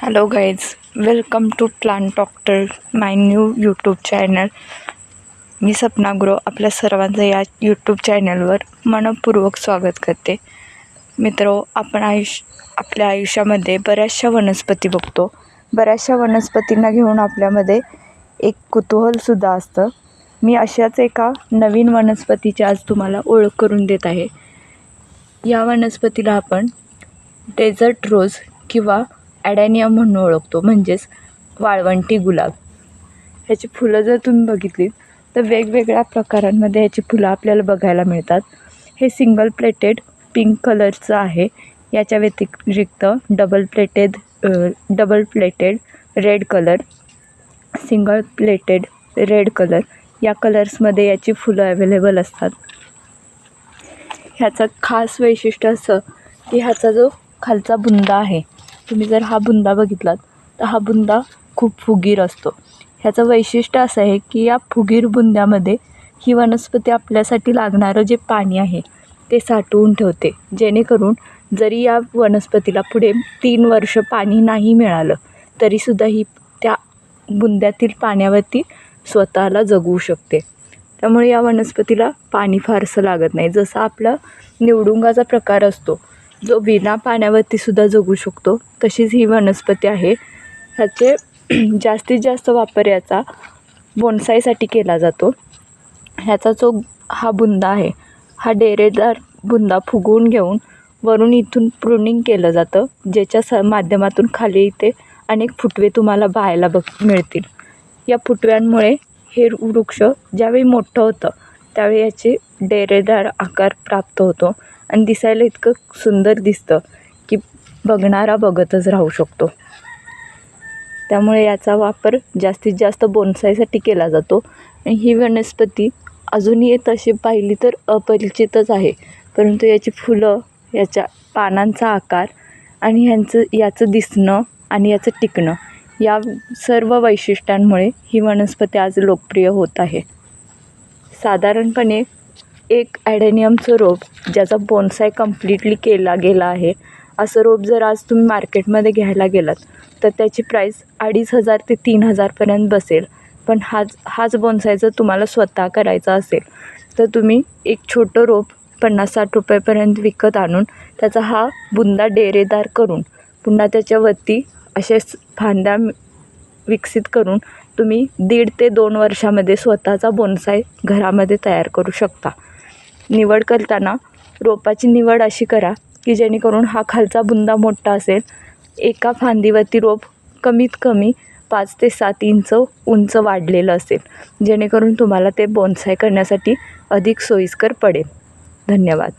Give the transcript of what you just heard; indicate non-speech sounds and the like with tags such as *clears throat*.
Hello guys welcome to plant doctor my new YouTube channel मी सपना गुरु आपल्या सर्वांचं या YouTube चॅनलवर मनपूर्वक स्वागत करते. मित्र आपण आयुष आपल्या आयुष्यामध्ये बऱ्याचशा वनस्पती बघतो. बऱ्याचशा वनस्पतींना घेऊन आपल्यामध्ये एक कुतूहलसुद्धा असतं. मी अशाच एका नवीन वनस्पतीची आज तुम्हाला ओळख करून देत आहे. या वनस्पतीला आपण डेझर्ट रोज किंवा ॲडॅनियम म्हणून ओळखतो म्हणजेच वाळवंटी गुलाब. ह्याची फुलं जर तुम्ही बघितली तर वेगवेगळ्या प्रकारांमध्ये ह्याची फुलं आपल्याला बघायला मिळतात. हे सिंगल प्लेटेड पिंक कलरचं आहे. याच्या व्यतिरिक्त double plated double plated red colour single plated red colour या कलर्समध्ये याची फुलं अवेलेबल असतात. ह्याचं खास वैशिष्ट्य असं की ह्याचा जो खालचा बुंदा आहे तुम्ही जर हा बुंदा बघितलात तर हा बुंदा खूप फुगीर असतो. ह्याचं वैशिष्ट्य असं आहे की या फुगीर बुंद्यामध्ये ही वनस्पती आपल्यासाठी लागणारं जे पाणी आहे ते साठवून ठेवते. जेणेकरून जरी या वनस्पतीला पुढे तीन वर्ष पाणी नाही मिळालं तरीसुद्धा ही त्या बुंद्यातील पाण्यावरती स्वतःला जगवू शकते. त्यामुळे या वनस्पतीला पाणी फारसं लागत नाही. जसं आपला निवडुंगाचा प्रकार असतो जो विना पाण्यावरती सुद्धा जगू शकतो तशीच ही वनस्पती आहे. ह्याचे *clears throat* जास्तीत जास्त वापर याचा बोनसाईसाठी केला जातो. ह्याचा जो हा बुंदा आहे हा डेरेदार बुंदा फुगवून घेऊन वरून इथून प्रुनिंग केलं जातं ज्याच्या स माध्यमातून खाली इथे अनेक फुटवे तुम्हाला पाहायला बघ मिळतील. या फुटव्यांमुळे हे वृक्ष ज्यावेळी मोठं होतं त्यावेळी याचे डेरेदार आकार प्राप्त होतो. आणि दिसायला इतकं सुंदर दिसतं की बघणारा बघतच राहू शकतो. त्यामुळे याचा वापर जास्तीत जास्त बोनसाईसाठी केला जातो. आणि ही वनस्पती अजूनही तशी पाहिली तर अपरिचितच आहे. परंतु याची फुलं याच्या पानांचा आकार आणि ह्यांचं याचं दिसणं आणि याचं टिकणं या सर्व वैशिष्ट्यांमुळे ही वनस्पती आज लोकप्रिय होत आहे. साधारणपणे एक ॲडेनियमचं रोप ज्याचा बोन्साय कम्प्लिटली केला गेला आहे. असं रोप जर आज तुम्ही मार्केटमध्ये घ्यायला गेलात तर त्याची प्राईस अडीच हजार ते तीन हजारपर्यंत बसेल. पण हाच हाच बोनसाय जर तुम्हाला स्वतः करायचा असेल तर तुम्ही एक छोटं रोप पन्नास साठ रुपयेपर्यंत विकत आणून त्याचा हा बुंदा डेरेदार करून पुन्हा त्याच्यावरती असे फांद्या विकसित करून तुम्ही दीड ते दोन वर्षामध्ये स्वतःचा बोनसाय घरामध्ये तयार करू शकता. निवड करताना रोपाची निवड अशी करा की जेणेकरून हा खालचा बुंदा मोठा असेल. एका फांदीवरती रोप कमीत कमी पाच ते सात इंच उंच वाढलेलं असेल. जेणेकरून तुम्हाला ते बोनसाय करण्यासाठी अधिक सोयीस्कर पडेल. धन्यवाद.